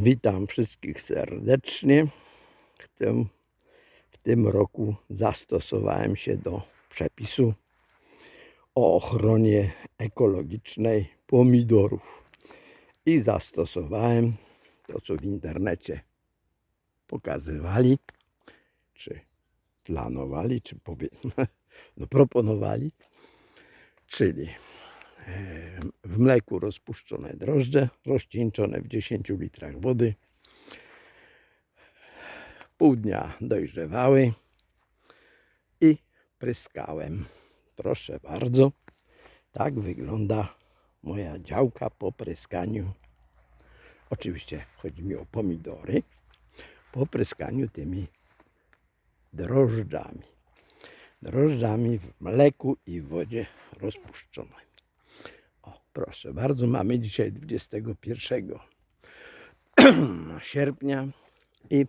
Witam wszystkich serdecznie. Chcę w tym roku zastosowałem się do przepisu o ochronie ekologicznej pomidorów i zastosowałem to, co w internecie pokazywali, czy planowali, czy powie, no, proponowali, czyli w mleku rozpuszczone drożdże, rozcieńczone w 10 litrach wody. Pół dnia dojrzewały i pryskałem. Proszę bardzo, tak wygląda moja działka po pryskaniu. Oczywiście chodzi mi o pomidory. Po pryskaniu tymi drożdżami. Drożdżami w mleku i wodzie rozpuszczonej. Proszę bardzo, mamy dzisiaj 21 sierpnia i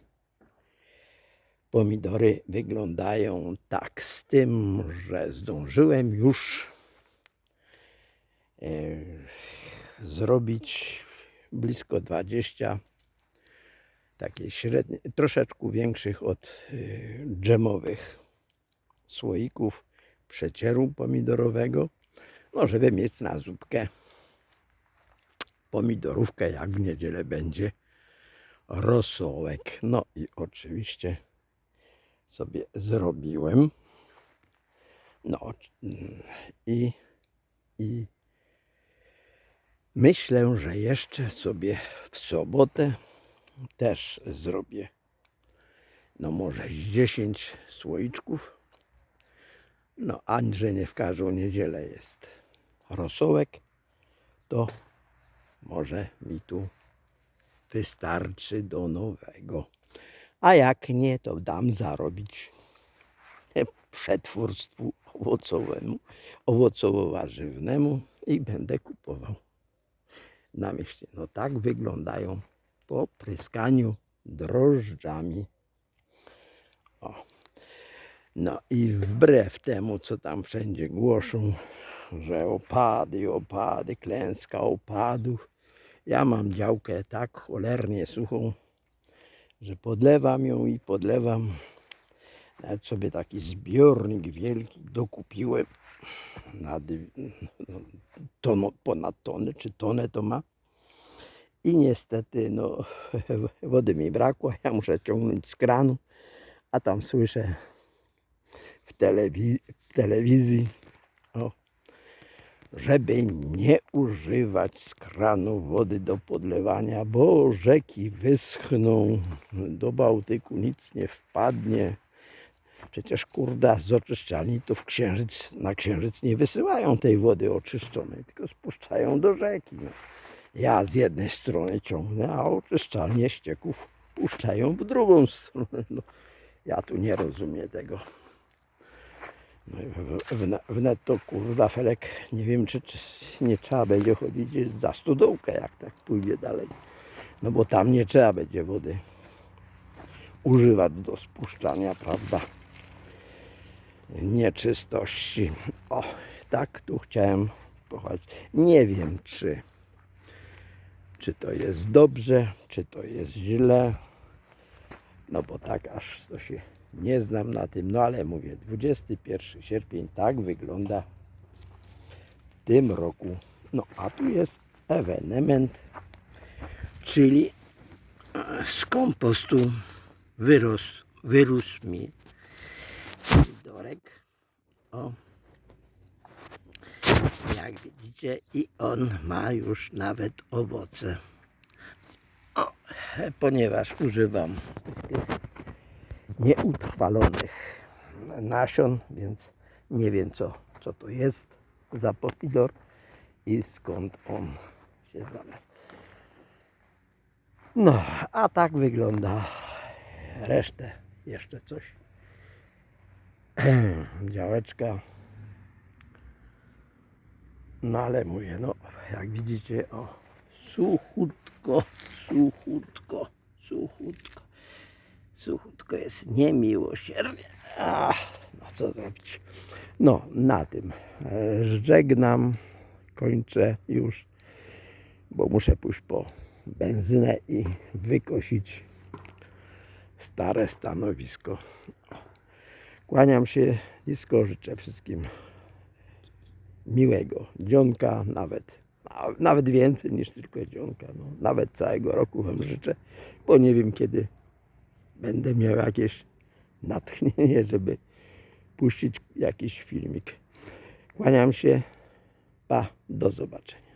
pomidory wyglądają tak, z tym, że zdążyłem już e, zrobić blisko 20 takich średnich, troszeczkę większych od y, dżemowych słoików przecieru pomidorowego, no żeby mieć na zupkę pomidorówkę, jak w niedzielę będzie rosołek. No i oczywiście sobie zrobiłem. No i, i myślę, że jeszcze sobie w sobotę też zrobię. No może z 10 słoiczków. No a że nie w każdą niedzielę jest rosołek, to może mi tu wystarczy do nowego. A jak nie, to dam zarobić przetwórstwu owocowemu, owocowo-warzywnemu i będę kupował na mieście. No tak wyglądają po pryskaniu drożdżami. O. No i wbrew temu, co tam wszędzie głoszą, że opady, opady, klęska opadów, ja mam działkę tak cholernie suchą, że podlewam ją i podlewam. Nawet sobie taki zbiornik wielki dokupiłem na no, tono, ponad tonę, czy tonę to ma. I niestety no, wody mi brakło, ja muszę ciągnąć z kranu, a tam słyszę w, w telewizji, żeby nie używać z kranu wody do podlewania, bo rzeki wyschną, do Bałtyku nic nie wpadnie. Przecież kurda z oczyszczalni to w księżyc, na księżyc nie wysyłają tej wody oczyszczonej, tylko spuszczają do rzeki. Ja z jednej strony ciągnę, a oczyszczalnie ścieków puszczają w drugą stronę. No, ja tu nie rozumiem tego. No wnet to kurda felek, nie wiem czy, czy nie trzeba będzie chodzić za studołkę, jak tak pójdzie dalej. No bo tam nie trzeba będzie wody używać do spuszczania, prawda? Nieczystości. O, tak tu chciałem pochwalić. Nie wiem czy czy to jest dobrze, czy to jest źle. No bo tak aż to się nie znam na tym, no ale mówię, 21 sierpień tak wygląda w tym roku. No a tu jest ewenement, czyli z kompostu wyrósł, wyrósł mi pomidorek. O, jak widzicie i on ma już nawet owoce. O, ponieważ używam nieutrwalonych nasion, więc nie wiem co, co to jest za pomidor i skąd on się znalazł. No, a tak wygląda resztę. Jeszcze coś. Działeczka no ale mówię, no jak widzicie, o, suchutko, suchutko, suchutko, suchutko jest niemiłosiernie. Ach, no co zrobić? No, na tym e, żegnam, kończę już, bo muszę pójść po benzynę i wykosić stare stanowisko. Kłaniam się nisko, życzę wszystkim miłego dzionka, nawet, nawet więcej niż tylko dzionka. No, nawet całego roku Wam życzę, bo nie wiem kiedy będę miał jakieś natchnienie, żeby puścić jakiś filmik. Kłaniam się. Pa, do zobaczenia.